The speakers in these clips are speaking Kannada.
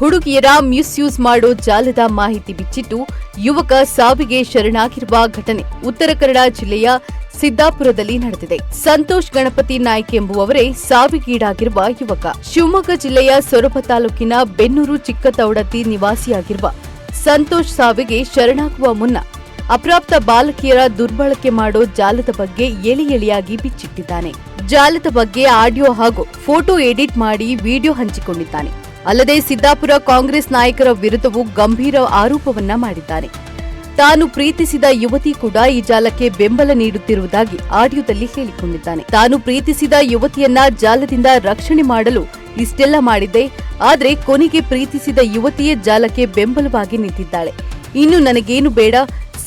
ಹುಡುಗಿಯರ ಮಿಸ್ಯೂಸ್ ಮಾಡೋ ಜಾಲದ ಮಾಹಿತಿ ಬಿಚ್ಚಿಟ್ಟು ಯುವಕ ಸಾವಿಗೆ ಶರಣಾಗಿರುವ ಘಟನೆ ಉತ್ತರ ಕನ್ನಡ ಜಿಲ್ಲೆಯ ಸಿದ್ದಾಪುರದಲ್ಲಿ ನಡೆದಿದೆ. ಸಂತೋಷ್ ಗಣಪತಿ ನಾಯ್ಕ ಎಂಬುವವರೇ ಸಾವಿಗೀಡಾಗಿರುವ ಯುವಕ. ಶಿವಮೊಗ್ಗ ಜಿಲ್ಲೆಯ ಸೊರಬ ತಾಲೂಕಿನ ಬೆನ್ನೂರು ಚಿಕ್ಕತೌಡತಿ ನಿವಾಸಿಯಾಗಿರುವ ಸಂತೋಷ್ ಸಾವಿಗೆ ಶರಣಾಗುವ ಮುನ್ನ ಅಪ್ರಾಪ್ತ ಬಾಲಕಿಯರ ದುರ್ಬಳಕೆ ಮಾಡೋ ಜಾಲದ ಬಗ್ಗೆ ಎಳಿ ಎಳಿಯಾಗಿ ಬಿಚ್ಚಿಟ್ಟಿದ್ದಾನೆ. ಜಾಲದ ಬಗ್ಗೆ ಆಡಿಯೋ ಹಾಗೂ ಫೋಟೋ ಎಡಿಟ್ ಮಾಡಿ ವಿಡಿಯೋ ಹಂಚಿಕೊಂಡಿದ್ದಾನೆ. ಅಲ್ಲದೆ ಸಿದ್ದಾಪುರ ಕಾಂಗ್ರೆಸ್ ನಾಯಕರ ವಿರುದ್ಧವೂ ಗಂಭೀರ ಆರೋಪವನ್ನ ಮಾಡಿದ್ದಾನೆ. ತಾನು ಪ್ರೀತಿಸಿದ ಯುವತಿ ಕೂಡ ಈ ಜಾಲಕ್ಕೆ ಬೆಂಬಲ ನೀಡುತ್ತಿರುವುದಾಗಿ ಆಡಿಯೋದಲ್ಲಿ ಹೇಳಿಕೊಂಡಿದ್ದಾನೆ. ತಾನು ಪ್ರೀತಿಸಿದ ಯುವತಿಯನ್ನ ಜಾಲದಿಂದ ರಕ್ಷಣೆ ಮಾಡಲು ಇಷ್ಟೆಲ್ಲ ಮಾಡಿದ್ದೆ, ಆದರೆ ಕೊನೆಗೆ ಪ್ರೀತಿಸಿದ ಯುವತಿಯೇ ಜಾಲಕ್ಕೆ ಬೆಂಬಲವಾಗಿ ನಿಂತಿದ್ದಾಳೆ. ಇನ್ನು ನನಗೇನು ಬೇಡ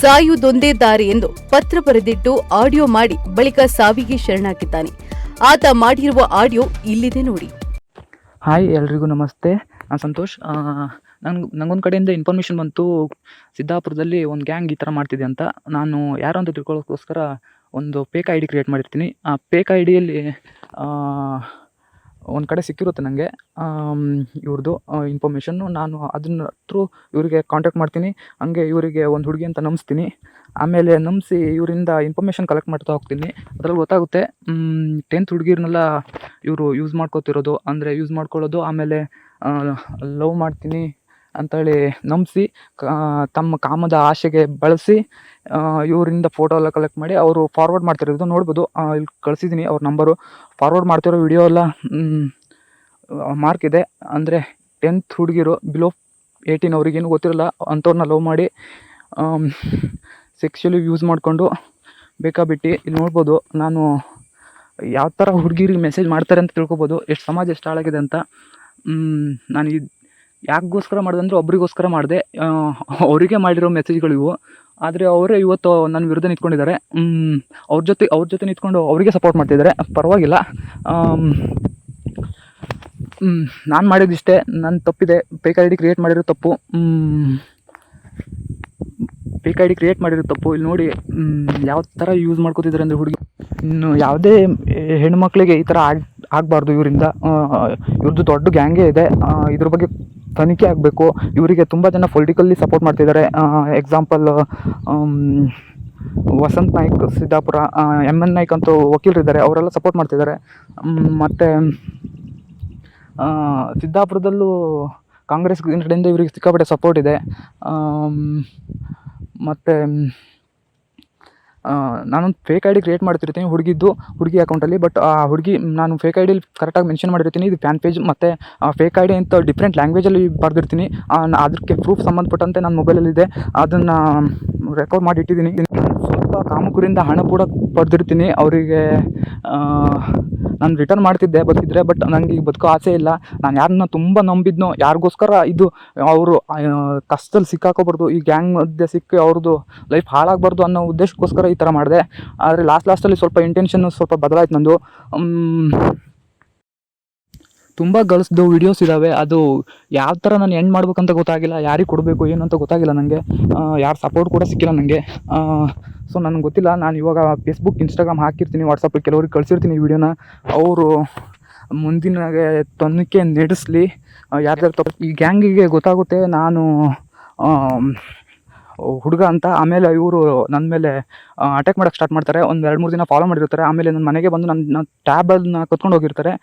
ಸಾಯುವುದೊಂದೇ ದಾರಿ ಎಂದು ಪತ್ರ ಬರೆದಿಟ್ಟು ಆಡಿಯೋ ಮಾಡಿ ಬಳಿಕ ಸಾವಿಗೆ ಶರಣಾಗಿದ್ದಾನೆ. ಆತ ಮಾಡಿರುವ ಆಡಿಯೋ ಇಲ್ಲಿದೆ ನೋಡಿ. ಹಾಯ್ ಎಲ್ರಿಗೂ ನಮಸ್ತೆ. ನಾನು ಸಂತೋಷ್. ನಂಗೆ ನಂಗೊಂದು ಕಡೆಯಿಂದ ಇನ್ಫಾರ್ಮೇಷನ್ ಬಂತು. ಸಿದ್ದಾಪುರದಲ್ಲಿ ಒಂದು ಗ್ಯಾಂಗ್ ಈ ಥರ ಮಾಡ್ತಿದೆ ಅಂತ. ನಾನು ಯಾರು ಅಂತ ತಿಳ್ಕೊಳ್ಳೋಕ್ಕೋಸ್ಕರ ಒಂದು ಪೇಕ್ ಐ ಡಿ ಕ್ರಿಯೇಟ್ ಮಾಡಿರ್ತೀನಿ. ಆ ಪೇಕ್ ಐ ಡಿಯಲ್ಲಿ ಒಂದು ಕಡೆ ಸಿಕ್ಕಿರುತ್ತೆ ನನಗೆ ಇವ್ರದ್ದು ಇನ್ಫಾರ್ಮೇಷನ್ನು ನಾನು ಅದನ್ನ ಥ್ರೂ ಇವರಿಗೆ ಕಾಂಟ್ಯಾಕ್ಟ್ ಮಾಡ್ತೀನಿ. ಹಂಗೆ ಇವರಿಗೆ ಒಂದು ಹುಡುಗಿ ಅಂತ ನಂಬಿಸ್ತೀನಿ ಆಮೇಲೆ ನಂಬಿಸಿ ಇವರಿಂದ ಇನ್ಫಾರ್ಮೇಷನ್ ಕಲೆಕ್ಟ್ ಮಾಡ್ತಾ ಹೋಗ್ತೀನಿ. ಅದ್ರಲ್ಲಿ ಗೊತ್ತಾಗುತ್ತೆ ಟೆಂತ್ ಹುಡುಗಿರ್ನೆಲ್ಲ ಇವರು ಯೂಸ್ ಮಾಡ್ಕೋತಿರೋದು. ಅಂದರೆ ಯೂಸ್ ಮಾಡ್ಕೊಳ್ಳೋದು, ಆಮೇಲೆ ಲವ್ ಮಾಡ್ತೀನಿ. ಅಂತೇಳಿ ನಂಬಿಸಿ ತಮ್ಮ ಕಾಮದ ಆಸೆಗೆ ಬಳಸಿ ಇವರಿಂದ ಫೋಟೋ ಎಲ್ಲ ಕಲೆಕ್ಟ್ ಮಾಡಿ ಅವರು ಫಾರ್ವರ್ಡ್ ಮಾಡ್ತಿರೋದು. ನೋಡ್ಬೋದು. ಇಲ್ಲಿ ಕಳಿಸಿದ್ದೀನಿ ಅವ್ರ ನಂಬರು ಫಾರ್ವರ್ಡ್ ಮಾಡ್ತಿರೋ ವಿಡಿಯೋ ಎಲ್ಲ ಮಾರ್ಕ್ ಇದೆ. ಅಂದರೆ ಟೆಂತ್ ಹುಡುಗಿರು ಬಿಲೋ ಏಯ್ಟೀನ್ ಅವ್ರಿಗೇನು ಗೊತ್ತಿರಲ್ಲ, ಅಂಥವ್ರನ್ನ ಲವ್ ಮಾಡಿ ಸೆಕ್ಷುಲಿ ಯೂಸ್ ಮಾಡಿಕೊಂಡು ಬೇಕಾಬಿಟ್ಟು ಇಲ್ಲಿ ನೋಡ್ಬೋದು. ನಾನು ಯಾವ ಥರ ಹುಡುಗಿರಿಗೆ ಮೆಸೇಜ್ ಮಾಡ್ತಾರೆ ಅಂತ ತಿಳ್ಕೊಬೋದು. ಎಷ್ಟು ಸಮಾಜ ಎಷ್ಟು ಹಾಳಾಗಿದೆ ಅಂತ ನಾನು ಇದು ಯಾಕೋಸ್ಕರ ಮಾಡಿದೆ ಅಂದರೆ ಒಬ್ರಿಗೋಸ್ಕರ ಮಾಡಿದೆ. ಅವರಿಗೆ ಮಾಡಿರೋ ಮೆಸೇಜ್ಗಳು ಇವು. ಆದರೆ ಅವರೇ ಇವತ್ತು ನನ್ನ ವಿರುದ್ಧ ನಿಂತ್ಕೊಂಡಿದ್ದಾರೆ. ಅವ್ರ ಜೊತೆ ಅವ್ರ ಜೊತೆ ನಿಂತ್ಕೊಂಡು ಅವರಿಗೆ ಸಪೋರ್ಟ್ ಮಾಡ್ತಿದ್ದಾರೆ. ಪರವಾಗಿಲ್ಲ. ನಾನು ಮಾಡಿದಿಷ್ಟೇ ನನ್ನ ತಪ್ಪಿದೆ. ಫೇಕ್ ಐ ಡಿ ಕ್ರಿಯೇಟ್ ಮಾಡಿರೋ ತಪ್ಪು. ಫೇಕ್ ಐ ಡಿ ಕ್ರಿಯೇಟ್ ಮಾಡಿರೋ ತಪ್ಪು. ಇಲ್ಲಿ ನೋಡಿ ಯಾವ ಥರ ಯೂಸ್ ಮಾಡ್ಕೋತಿದ್ದಾರೆ ಅಂದರೆ ಹುಡುಗಿ ಇನ್ನು ಯಾವುದೇ ಹೆಣ್ಮಕ್ಳಿಗೆ ಈ ಥರ ಆಗಿ ಆಗಬಾರ್ದು ಇವರಿಂದ. ಇವ್ರದ್ದು ದೊಡ್ಡ ಗ್ಯಾಂಗೇ ಇದೆ. ಇದ್ರ ಬಗ್ಗೆ ತನಿಖೆ ಆಗಬೇಕು. ಇವರಿಗೆ ತುಂಬ ಜನ ಪೊಲಿಟಿಕಲ್ಲಿ ಸಪೋರ್ಟ್ ಮಾಡ್ತಿದ್ದಾರೆ. Example Vasant Naik, Siddapur M N Naik ಅಂತೂ ವಕೀಲರಿದ್ದಾರೆ ಅವರೆಲ್ಲ ಸಪೋರ್ಟ್ ಮಾಡ್ತಿದ್ದಾರೆ. ಮತ್ತು ಸಿದ್ದಾಪುರದಲ್ಲೂ ಕಾಂಗ್ರೆಸ್ ಕಡೆಯಿಂದ ಇವರಿಗೆ ಸಿಕ್ಕಾಪಟ್ಟೆ ಸಪೋರ್ಟ್ ಇದೆ. ಮತ್ತು ನಾನೊಂದು ಫೇಕ್ ಐ ಡಿ ಕ್ರಿಯೇಟ್ ಮಾಡ್ತಿರ್ತೀನಿ ಹುಡುಗಿದ್ದು ಹುಡುಗಿ ಅಕೌಂಟಲ್ಲಿ ಬಟ್ ಆ ಹುಡುಗಿ, ನಾನು ಫೇಕ್ ಐ ಡಿಲಿ ಕರೆಕ್ಟಾಗಿ ಮೆನ್ಷನ್ ಮಾಡಿರ್ತೀನಿ. ಇದು ಫ್ಯಾನ್ ಪೇಜ್ ಮತ್ತು ಫೇಕ್ ಐ ಡಿ ಅಂತ ಡಿಫ್ರೆಂಟ್ ಲ್ಯಾಂಗ್ವೇಜಲ್ಲಿ ಬರೆದಿರ್ತೀನಿ. ಅದಕ್ಕೆ ಪ್ರೂಫ್ ಸಂಬಂಧಪಟ್ಟಂತೆ ನನ್ನ ಮೊಬೈಲಲ್ಲಿದೆ ಅದನ್ನು ರೆಕಾರ್ಡ್ ಮಾಡಿ ಇಟ್ಟಿದ್ದೀನಿ. ಸ್ವಲ್ಪ ಕಾಮಕರಿಂದ ಹಣ ಕೂಡ ಪಡೆದಿರ್ತೀನಿ. ಅವರಿಗೆ ನಾನು ರಿಟರ್ನ್ ಮಾಡ್ತಿದ್ದೆ ಬದುಕಿದ್ರೆ ಬಟ್ ನನಗೆ ಈಗ ಬದುಕೋ ಆಸೆ ಇಲ್ಲ. ನಾನು ಯಾರನ್ನ ತುಂಬ ನಂಬಿದ್ನೋ, ಯಾರಿಗೋಸ್ಕರ ಇದು ಅವರು ಕಷ್ಟದಲ್ಲಿ ಸಿಕ್ಕಾಕೋಬಾರ್ದು, ಈ ಗ್ಯಾಂಗ್ ಮಧ್ಯೆ ಸಿಕ್ಕಿ ಅವ್ರದ್ದು ಲೈಫ್ ಹಾಳಾಗಬಾರ್ದು ಅನ್ನೋ ಉದ್ದೇಶಕ್ಕೋಸ್ಕರ ಈ ಥರ ಮಾಡಿದೆ. ಆದರೆ ಲಾಸ್ಟ್ ಲಾಸ್ಟಲ್ಲಿ ಸ್ವಲ್ಪ ಇಂಟೆನ್ಷನ್ನು ಸ್ವಲ್ಪ ಬದಲಾಯ್ತು ನಂದು. ತುಂಬ ಗರ್ಲ್ಸ್ದು ವೀಡಿಯೋಸ್ ಇದ್ದಾವೆ ಅದು ಯಾವ ಥರ ನಾನು ಎಂಡ್ ಮಾಡ್ಬೇಕಂತ ಗೊತ್ತಾಗಿಲ್ಲ, ಯಾರಿಗೆ ಕೊಡಬೇಕು, ಏನು ಅಂತ ಗೊತ್ತಾಗಿಲ್ಲ ನನಗೆ ಯಾರು ಸಪೋರ್ಟ್ ಕೂಡ ಸಿಕ್ಕಿಲ್ಲ ನನಗೆ ಸೊ ನನಗೆ ಗೊತ್ತಿಲ್ಲ, ನಾನು ಇವಾಗ ಫೇಸ್ಬುಕ್ ಇನ್ಸ್ಟಾಗ್ರಾಮ್ ಹಾಕಿರ್ತೀನಿ ವಾಟ್ಸಪ್ಪಲ್ಲಿ ಕೆಲವ್ರಿಗೆ ಕಳಿಸಿರ್ತೀನಿ ವಿಡಿಯೋನ. ಅವರು ಮುಂದಿನ ತನಿಖೆ ನಡೆಸಲಿ ಯಾರ್ಯಾರು ತಪ್ಪು ಈ ಗ್ಯಾಂಗಿಗೆ ಗೊತ್ತಾಗುತ್ತೆ ನಾನು ಹುಡುಗ ಅಂತ. ಆಮೇಲೆ ಇವರು ನನ್ನ ಮೇಲೆ ಅಟ್ಯಾಕ್ ಮಾಡೋಕ್ಕೆ ಸ್ಟಾರ್ಟ್ ಮಾಡ್ತಾರೆ. ಒಂದು ಎರಡು ಮೂರು ದಿನ ಫಾಲೋ ಮಾಡಿರ್ತಾರೆ. ಆಮೇಲೆ ನನ್ನ ಮನೆಗೆ ಬಂದು ನನ್ನ ಟ್ಯಾಬನ್ನು ಕತ್ಕೊಂಡು ಹೋಗಿರ್ತಾರೆ.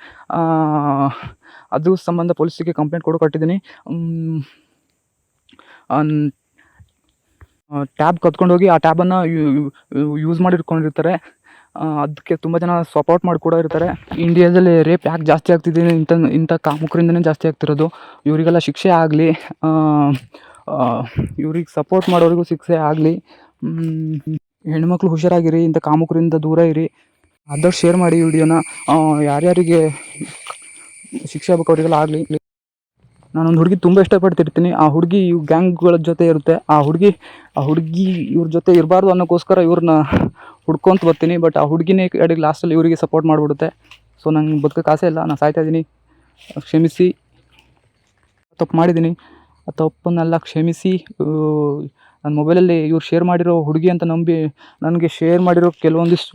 ಅದು ಸಂಬಂಧ ಪೊಲೀಸಿಗೆ ಕಂಪ್ಲೇಂಟ್ ಕೊಡು ಕೊಟ್ಟಿದ್ದೀನಿ. ಟ್ಯಾಬ್ ಕತ್ಕೊಂಡು ಹೋಗಿ ಆ ಟ್ಯಾಬನ್ನು ಯೂಸ್ ಮಾಡಿಟ್ಕೊಂಡಿರ್ತಾರೆ. ಅದಕ್ಕೆ ತುಂಬ ಜನ ಸಪೋರ್ಟ್ ಮಾಡಿ ಕೂಡ ಇರ್ತಾರೆ. ಇಂಡಿಯಾದಲ್ಲಿ ರೇಪ್ ಯಾಕೆ ಜಾಸ್ತಿ ಆಗ್ತಿದೆ ಇಂಥ ಇಂಥ ಕಾಮುಕರಿಂದನೇ ಜಾಸ್ತಿ ಆಗ್ತಿರೋದು. ಇವರಿಗೆಲ್ಲ ಶಿಕ್ಷೆ ಆಗಲಿ ಇವ್ರಿಗೆ ಸಪೋರ್ಟ್ ಮಾಡೋರಿಗೂ ಶಿಕ್ಷೆ ಆಗಲಿ ಹೆಣ್ಮಕ್ಳು ಹುಷಾರಾಗಿರಿ ಇಂಥ ಕಾಮುಕರಿಂದ ದೂರ ಇರಿ. ಆದಷ್ಟು ಶೇರ್ ಮಾಡಿ ವಿಡಿಯೋನ. ಯಾರ್ಯಾರಿಗೆ ಶಿಕ್ಷೆ ಆಗ್ಬೇಕು ಅವರಿಗೆಲ್ಲ ಆಗಲಿ. ನಾನೊಂದು ಹುಡುಗಿ ತುಂಬ ಇಷ್ಟಪಡ್ತಿರ್ತೀನಿ. ಆ ಹುಡುಗಿ ಇವ್ ಗ್ಯಾಂಗ್ಗಳ ಜೊತೆ ಇರುತ್ತೆ. ಆ ಹುಡುಗಿ ಆ ಹುಡುಗಿ ಇವ್ರ ಜೊತೆ ಇರಬಾರ್ದು ಅನ್ನೋಕ್ಕೋಸ್ಕರ ಇವ್ರನ್ನ ಹುಡ್ಕೊಂತ ಬರ್ತೀನಿ. ಬಟ್ ಆ ಹುಡುಗಿನೇ ಕಡೆಗೆ ಲಾಸ್ಟಲ್ಲಿ ಇವರಿಗೆ ಸಪೋರ್ಟ್ ಮಾಡಿಬಿಡುತ್ತೆ. ಸೊ ನಂಗೆ ಬದುಕೋಕೆ ಆಸೆ ಇಲ್ಲ. ನಾನು ಸಾಯ್ತಾ ಇದ್ದೀನಿ ಕ್ಷಮಿಸಿ. ತಪ್ಪು ಮಾಡಿದ್ದೀನಿ ಆ ತಪ್ಪನ್ನೆಲ್ಲ ಕ್ಷಮಿಸಿ. ನನ್ನ ಮೊಬೈಲಲ್ಲಿ ಇವ್ರು ಶೇರ್ ಮಾಡಿರೋ ಹುಡುಗಿ ಅಂತ ನಂಬಿ, ನನಗೆ ಶೇರ್ ಮಾಡಿರೋ ಕೆಲವೊಂದಿಷ್ಟು